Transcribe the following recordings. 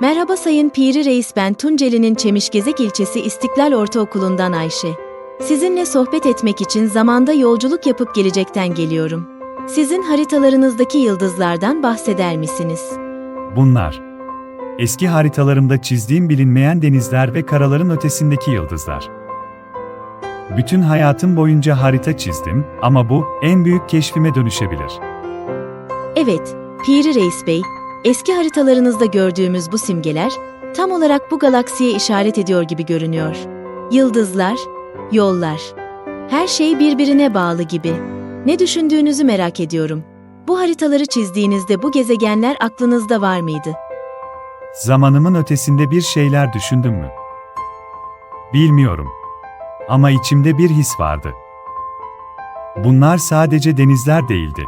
Merhaba Sayın Piri Reis ben Tunceli'nin Çemişgezek ilçesi İstiklal Ortaokulu'ndan Ayşe. Sizinle sohbet etmek için zamanda yolculuk yapıp gelecekten geliyorum. Sizin haritalarınızdaki yıldızlardan bahseder misiniz? Bunlar. Eski haritalarımda çizdiğim bilinmeyen denizler ve karaların ötesindeki yıldızlar. Bütün hayatım boyunca harita çizdim ama bu en büyük keşfime dönüşebilir. Evet, Piri Reis Bey, eski haritalarınızda gördüğümüz bu simgeler, tam olarak bu galaksiye işaret ediyor gibi görünüyor. Yıldızlar, yollar. Her şey birbirine bağlı gibi. Ne düşündüğünüzü merak ediyorum. Bu haritaları çizdiğinizde bu gezegenler aklınızda var mıydı? Zamanımın ötesinde bir şeyler düşündüm mü? Bilmiyorum. Ama içimde bir his vardı. Bunlar sadece denizler değildi.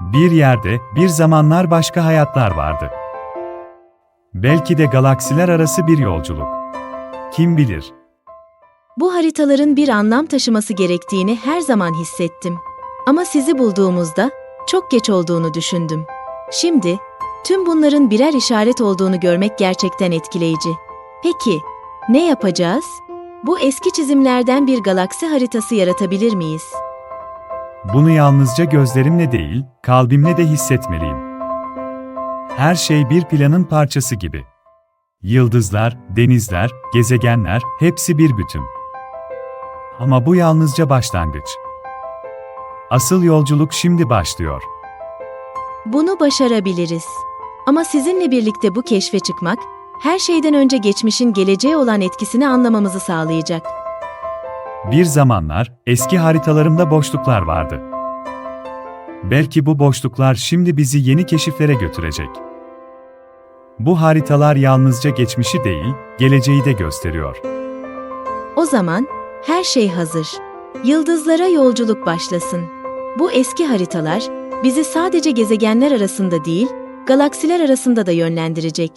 Bir yerde, bir zamanlar başka hayatlar vardı. Belki de galaksiler arası bir yolculuk. Kim bilir? Bu haritaların bir anlam taşıması gerektiğini her zaman hissettim. Ama sizi bulduğumuzda çok geç olduğunu düşündüm. Şimdi tüm bunların birer işaret olduğunu görmek gerçekten etkileyici. Peki ne yapacağız? Bu eski çizimlerden bir galaksi haritası yaratabilir miyiz? Bunu yalnızca gözlerimle değil, kalbimle de hissetmeliyim. Her şey bir planın parçası gibi. Yıldızlar, denizler, gezegenler, hepsi bir bütün. Ama bu yalnızca başlangıç. Asıl yolculuk şimdi başlıyor. Bunu başarabiliriz. Ama sizinle birlikte bu keşfe çıkmak, her şeyden önce geçmişin geleceğe olan etkisini anlamamızı sağlayacak. Bir zamanlar eski haritalarımda boşluklar vardı. Belki bu boşluklar şimdi bizi yeni keşiflere götürecek. Bu haritalar yalnızca geçmişi değil, geleceği de gösteriyor. O zaman her şey hazır. Yıldızlara yolculuk başlasın. Bu eski haritalar bizi sadece gezegenler arasında değil, galaksiler arasında da yönlendirecek.